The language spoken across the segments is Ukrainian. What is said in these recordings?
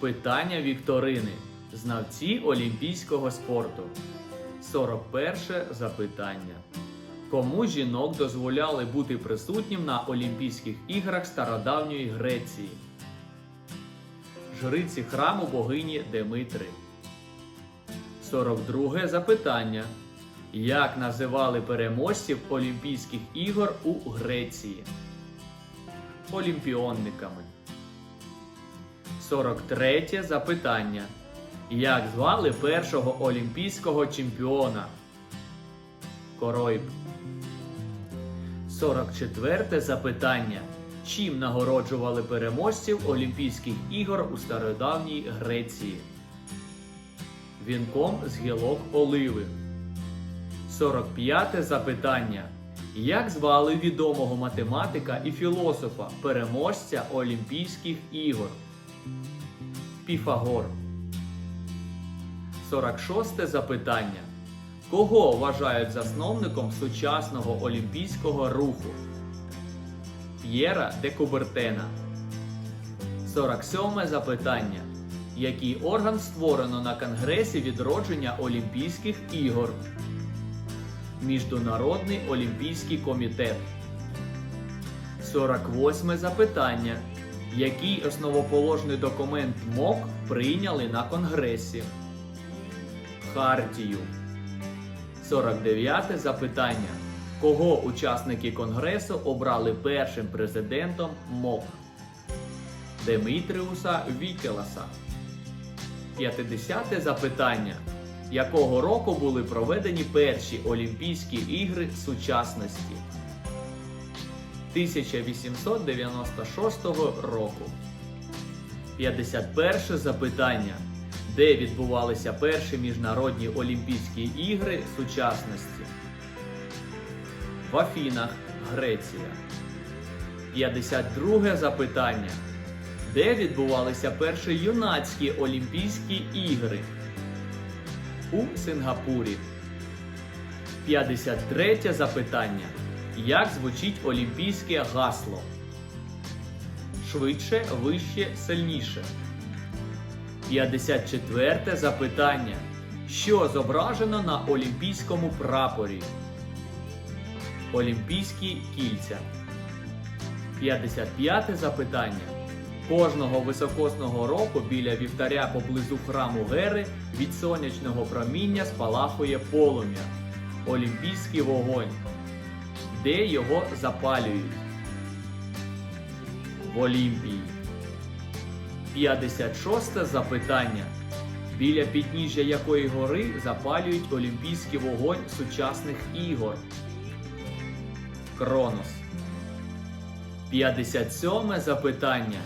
Питання вікторини. Знавці олімпійського спорту. 41 запитання. Кому жінок дозволяли бути присутнім на Олімпійських іграх стародавньої Греції? Жриці храму богині Демитри. 42 запитання. Як називали переможців Олімпійських ігор у Греції? Олімпіонниками. 43 запитання. Як звали першого олімпійського чемпіона? Коройб. 44 запитання. Чим нагороджували переможців Олімпійських ігор у стародавній Греції? Вінком з гілок оливи. 45 запитання. Як звали відомого математика і філософа, переможця Олімпійських ігор? Піфагор. 46 запитання. Кого вважають засновником сучасного олімпійського руху? П'єра де Кубертена. 47 запитання. Який орган створено на Конгресі відродження Олімпійських ігор? Міжнародний олімпійський комітет. 48 запитання. Який основоположний документ МОК прийняли на Конгресі? Хартію. 49 запитання. Кого учасники Конгресу обрали першим президентом МОК? Демитріуса Вікеласа. 50 запитання. Якого року були проведені перші Олімпійські ігри сучасності? 1896 року. 51 запитання. Де відбувалися перші міжнародні Олімпійські ігри сучасності? В Афінах, Греція. 52 запитання. Де відбувалися перші юнацькі Олімпійські ігри? У Сингапурі. 53 запитання. Як звучить олімпійське гасло? Швидше, вище, сильніше. 54 запитання. Що зображено на олімпійському прапорі? Олімпійські кільця. 55 запитання. Кожного високосного року біля вівтаря поблизу храму Гери від сонячного проміння спалахує полум'я. Олімпійський вогонь. Де його запалюють? В Олімпії. 56 запитання. Біля підніжжя якої гори запалюють олімпійський вогонь сучасних ігор? Кронос. 57 запитання.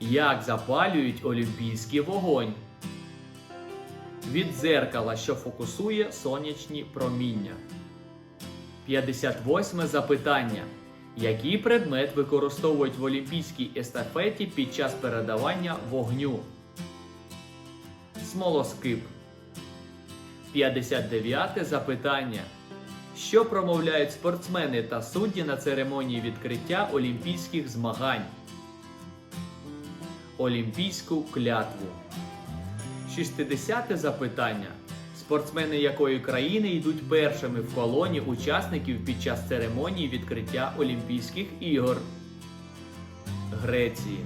Як запалюють олімпійський вогонь? Від дзеркала, що фокусує сонячні проміння. 58 запитання. Який предмет використовують в олімпійській естафеті під час передавання вогню? Смолоскип. 59 запитання. Що промовляють спортсмени та судді на церемонії відкриття олімпійських змагань? Олімпійську клятву. 60 запитання. Спортсмени якої країни йдуть першими в колоні учасників під час церемонії відкриття Олімпійських ігор? Греції.